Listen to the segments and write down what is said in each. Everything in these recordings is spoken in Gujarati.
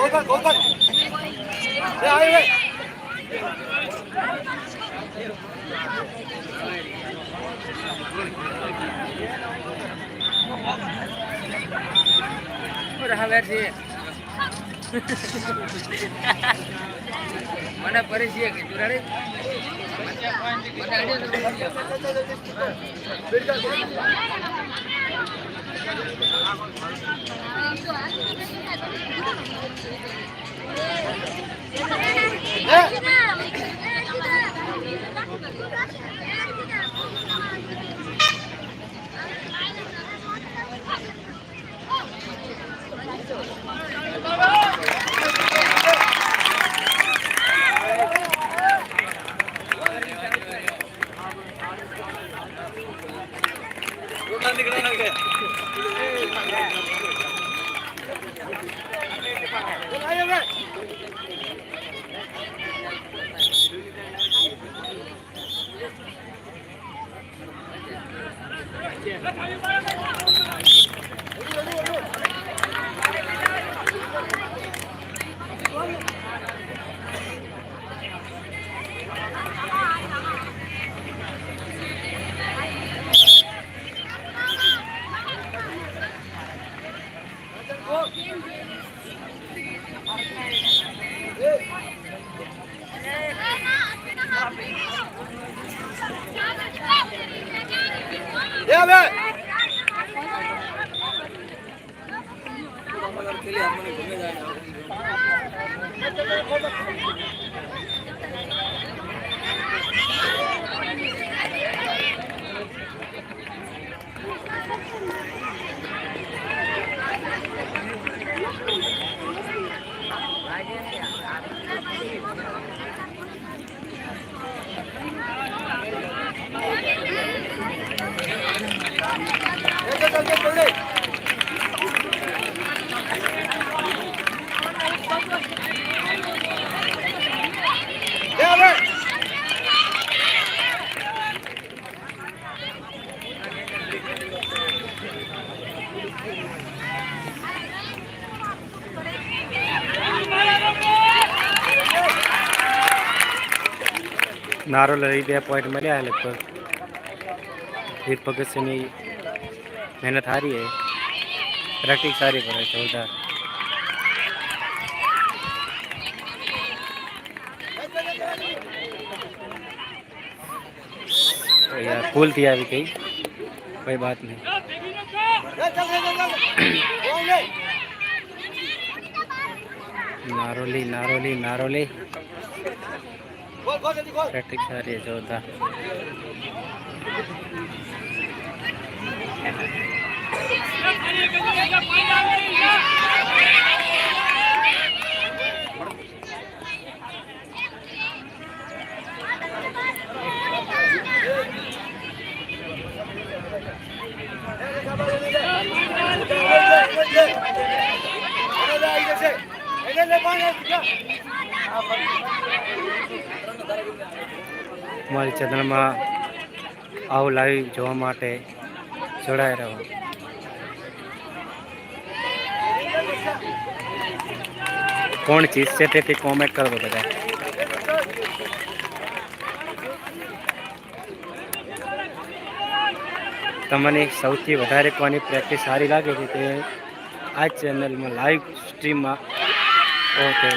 Go, go, go, go. Yeah, yeah. મને પરિચય કીધું ready Come on, come on. Narol લઈ બે પોઈન્ટ મળ્યા લગભગ વીર ભગતસિંહની મહેનત સારી है। પ્રેક્ટિસ સારી કરે છે જોરદાર તો યાર ભૂલથી આવી ગઈ કોઈ બાત નહીં નારોલી નારોલી નારોલી પ્રેક્ટિસ સારી है જોરદાર અમારી ચેનલમાં આવું લાઈવ જોવા માટે જોડાઈ રહો. કોણ ચીજ છે તે તે કોમેન્ટ કરો બધા. તમને સૌથી વધારે કોની પ્રેક્ટિસ સારી લાગે છે તે આ ચેનલમાં લાઈવ સ્ટ્રીમમાં ઓકે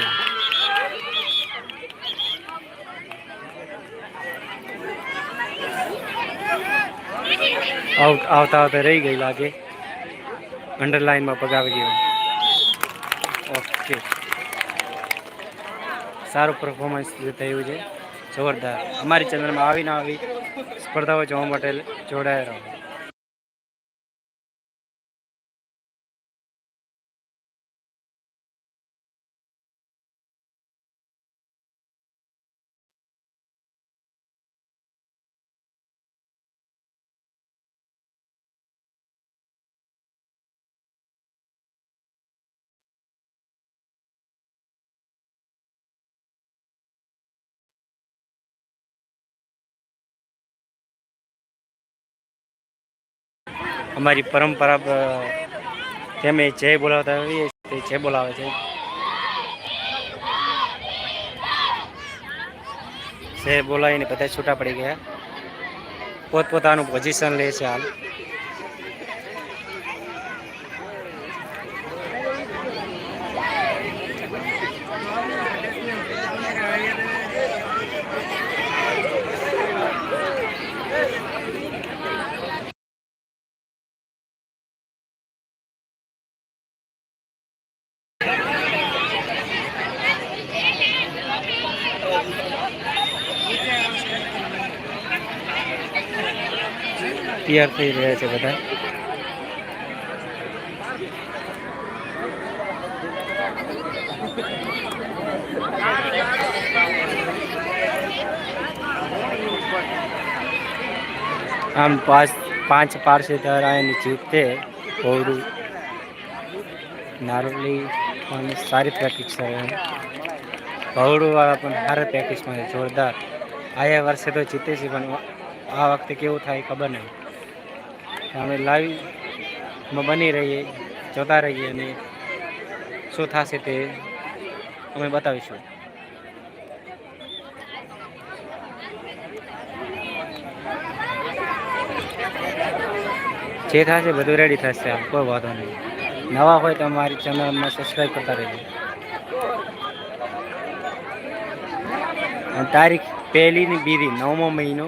આવતા આવતા રહી ગઈ લાગે અંડરલાઈનમાં પગાવી ગયો. ઓકે સારું પરફોર્મન્સ થયું છે, જોરદાર. અમારી ચેનલમાં આવીને આવી સ્પર્ધાઓ જોવા માટે જોડાયા અમારી પરંપરા તેમે જય બોલાવતા હોઈએ તે જય બોલાવે છે. જય બોલાવીને બધા છૂટા પડી ગયા. પોતપોતાનું પોઝિશન લે છે હાલ. તૈયાર થઈ રહ્યા છે બધા. આમ પાંચ પાંચ પારસેદાર આવીને જીતતે બહુ નારોલી પણ સારી પ્રેક્ટિસ છે. ભવડુવાળા પણ સારા પ્રેક્ટિસમાં જોરદાર. આયા વર્ષે તો જીતે છે, પણ આ વખતે કેવું થાય ખબર નહીં. અમે લાઈવમાં બની રહીએ, જોતા રહીએ અને શું થશે તે અમે બતાવીશું. જે થશે બધું રેડી થશે કોઈ વાંધો નહીં. નવા હોય તો અમારી ચેનલમાં સબસ્ક્રાઈબ કરતા રહેજો. તારીખ પહેલી ની બીજી નવમો મહિનો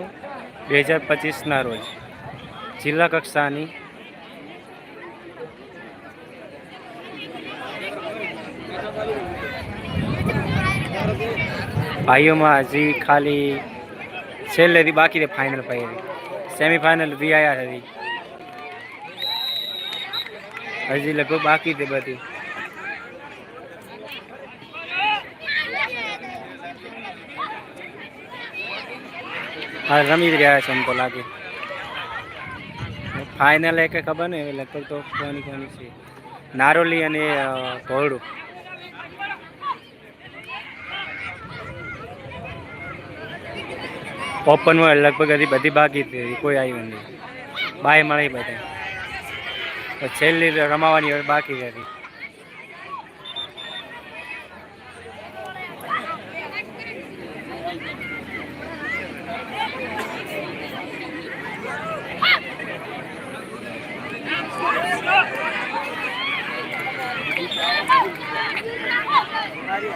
બે હજાર પચીસના રોજ. જિલ્લા કક્ષાની ભાઈઓમાં હજી ખાલી છેલ્લેથી બાકી છે ફાઇનલ પછી સેમીફાઇનલ બી આવ્યા છે હજી લગભગ બાકી છે બધી હા રમી જ રહ્યા છે એમ તો લાગે ફાઇનલ એક ખબર ને લગભગ તો કોની કોની છે. નારોલી અને ભોરડું. ઓપનમાં લગભગ હજી બધી બાકી હતી કોઈ આવ્યું નહીં. બાય મળી બધા છેલ્લી રમાવાની હવે બાકી છે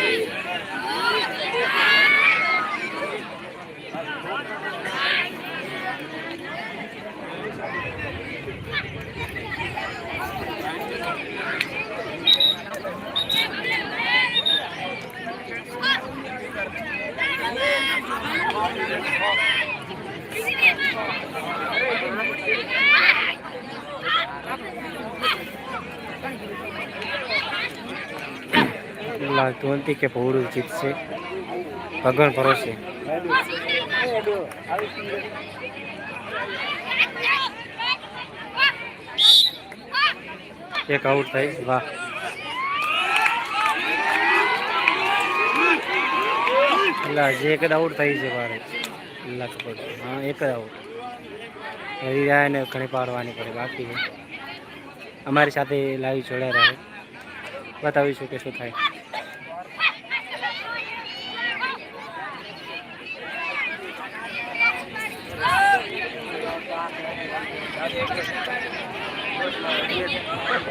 હજી લાગતું નથી કે ભોળું જીતશે ભગવાન ભરોસે એક આઉટ થઈ વાહ એટલે હજી એક જ આઉટ થઈ છે મારે. લગભગ, હા, એક જ આઉટ હરી જાય ને ઘણી પાડવાની પડે, બાકી અમારી સાથે લાઈવ જોડાયા રહે બતાવીશું કે શું થાય. Thank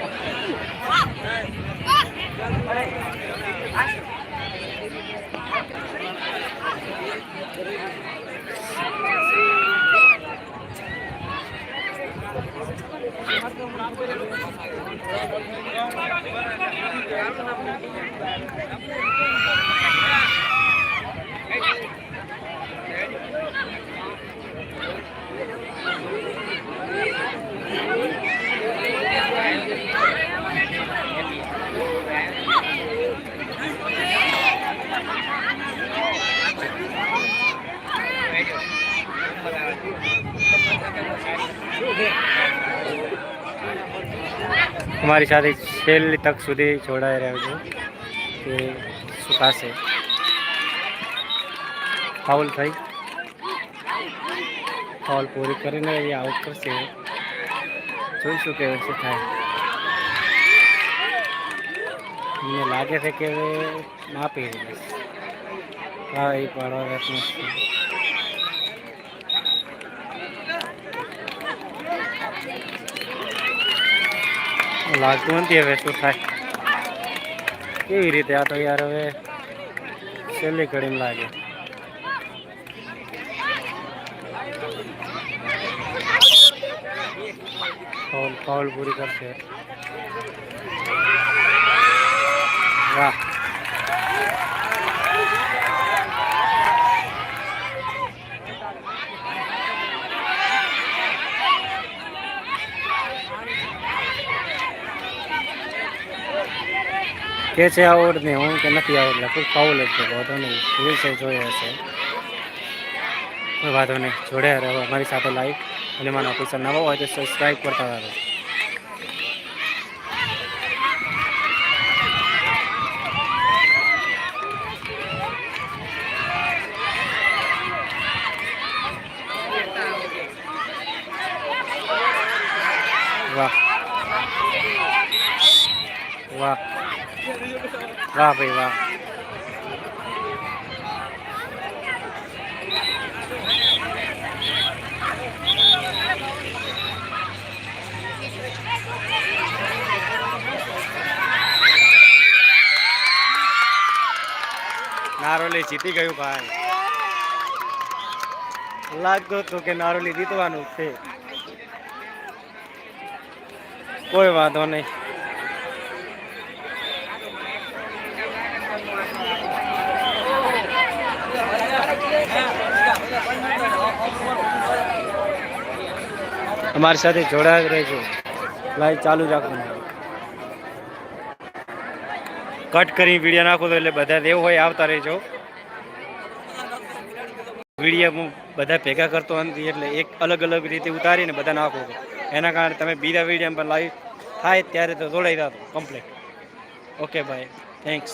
અમારી સાથે છેલ્લી તક સુધી જોડાઈ રહ્યો છું કે શું થશે? ફાઉલ થઈ. ફાઉલ પૂરી કરીને એ આઉટ કરશે. જોઈશું કે શું થાય. મને લાગે છે કે માપી બસ હા, એ પાડવા પ્રયત્ન લાગતું નથી હવે શું થાય. કેવી રીતે આ તો યાર હવે છેલ્લી ઘડીમાં લાગે. ફાઉલ ફાઉલ પૂરી કરશે. વાહ. કે છે આવડ ને હું કે નથી આવડ એટલે ફાઉલ જ છે, વાંધો નહીં છે જોઈએ હશે. કોઈ વાંધો નહીં જોડ્યા રહો, અમારી સાથે લાઈક અને મારા ઓફિસર નવો હોય તો સબસ્ક્રાઈબ કરતા રહો. વાહ. વાહ. વાહ ભાઈ, વાહ. નારોલી જીતી ગયું ભાઈ. લાગતું હતું કે નારોલી જીતવાનું છે. કોઈ વાંધો નહીં. અમારી સાથે જોડાયા રહેજો. લાઈવ ચાલુ રાખવાનું કટ કરી વીડિયો નાખો તો એટલે બધા દેવ હોય આવતા રહેજો. વીડિયો હું બધા ભેગા કરતો નથી એટલે એક અલગ અલગ રીતે ઉતારીને બધા નાખો. એના કારણે તમે બીજા વીડિયો પર લાઈવ થાય ત્યારે તો જોડાઈ જાતો કમ્પ્લીટ ઓકે ભાઈ થેન્ક્સ